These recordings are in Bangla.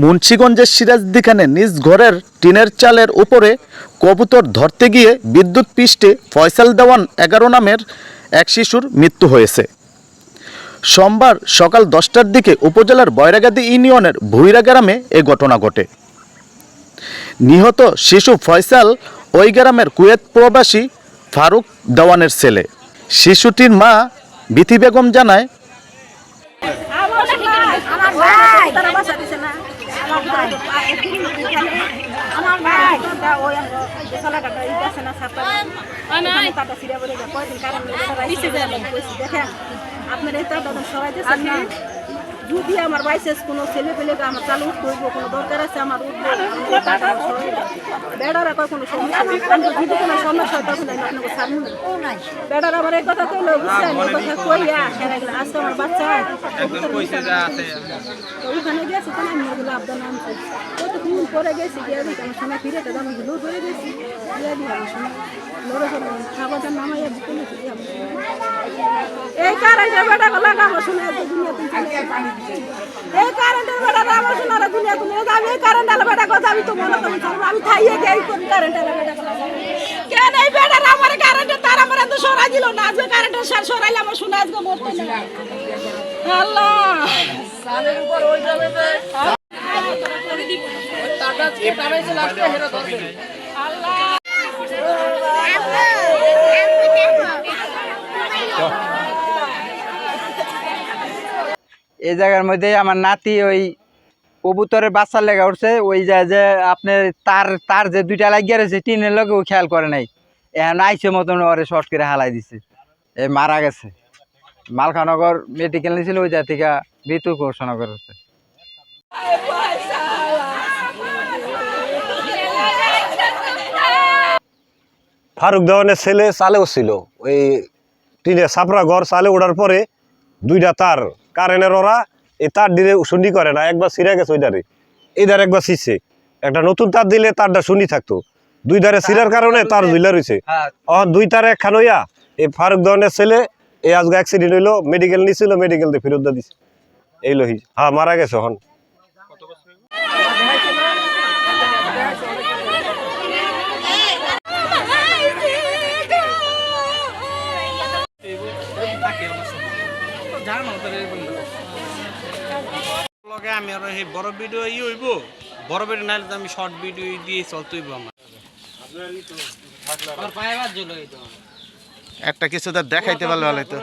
মুন্সীগঞ্জের সিরাজদিখানে নিজ ঘরের টিনের চালের উপরে কবুতর ধরতে গিয়ে বিদ্যুৎ পৃষ্ঠে ফয়সাল দেওয়ান এগারো নামের এক শিশুর মৃত্যু হয়েছে। সোমবার সকাল দশটার দিকে উপজেলার বয়রাগাদি ইউনিয়নের ভুইরা গ্রামে এ ঘটনা ঘটে। নিহত শিশু ফয়সাল ওই গ্রামের কুয়েত প্রবাসী ফারুক দেওয়ানের ছেলে। শিশুটির মা বিথি বেগম জানায় আমার ভাই তারা বাসা দিছে না আমার ভাই আমার ভাই ওই সালাটা আছে না সাতটা ওখানে তাটা ছিঁড়ে পড়ে যায় কয়দিন কারণ আপনার এই না? যদি আমার বাইসেস কোনো ছেলে পেলে আমার চালু করব কোনো দরকার আছে আমার বেড়ারা কয় কোনো সমস্যা নেই। আমি যদি কোনো সমস্যা হয় তখন আমি আপনাকে সামনে বেড়ার আমার এই কথা কইলো বুঝছেন? এই কথা কইয়া হেরে আজকে আমার বাচ্চা তো ওখানে গেছি তো আমি ওগুলো আবদান আনছি কতক্ষণ পরে গেছি গিয়ে দিই আমার সময় ফিরে তো আমি গুলো ধরে গেছি। গিয়ে দিই আমার সময় লড়ে চলে খাবারটা নামাইয়া দিতে নিয়েছি এই কারেন্টের বেটা গলা আমার শুনে এত দুনিয়া তুই এই কারেন্টের বেটা আমার শোনার দুনিয়া তুমি আমি এই কারেন্ট আলো বেটা কথা আমি তো মনে করি। আমি খাইয়ে দেই কোন কারেন্ট আলো বেটা কেন এই বেটা আমার কারেন্টে তার আমার এত সরাই দিল না? আজকে কারেন্টের সার সরাইলে আমার শুনে আজকে মরতে না আল্লাহ। এই জায়গার মধ্যে আমার নাতি ওই কবুতরের বাচ্চার লেগে উঠছে, ওই যে যে আপনার তার তার যে দুইটা লাগিয়ে রয়েছে, টিনের লগে ও খেয়াল করে নাই। এখন আইসে মতন ওরে শর্ট করে হালাই দিছে। এই মারা গেছে। মালখানগর মেডিকেল নিয়েছিল, ওই থেকে মৃত্যু ঘোষণা করেছে। ফারুক দেওয়ানের ছেলে চালেও ছিল। ওই টিনে সাপড়া ঘর চালে ওঠার পরে দুইটা তার কারেন্টের ওরা এই তার দিলে শুনি করে না একবার সিরা গেছে ওই ধারে এই ধারে একবার ছিঁড়ছে। একটা নতুন তার দিলে তারটা শুনি থাকতো। দুই ধারে সিরার কারণে তার ঝুলা রয়েছে হ্যাঁ। অহন দুই তার একখান হইয়া এই ফারুক ধরনের ছেলে এই আজকে অ্যাক্সিডেন্ট হইল মেডিকেল নিছিল মেডিকেল দিয়ে ফেরত দিয়েছে দিছে। এই লোহি হ্যাঁ মারা গেছে হন লগে আমি আর সেই বড় ভিডিও ই হইব। বড় ভিডিও নাহলে তো আমি শর্ট ভিডিও দিয়ে চলতে হইব আমার। একটা কিছু তো দেখাইতে পারলে ভালো তো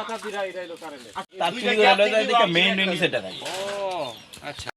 ও আচ্ছা।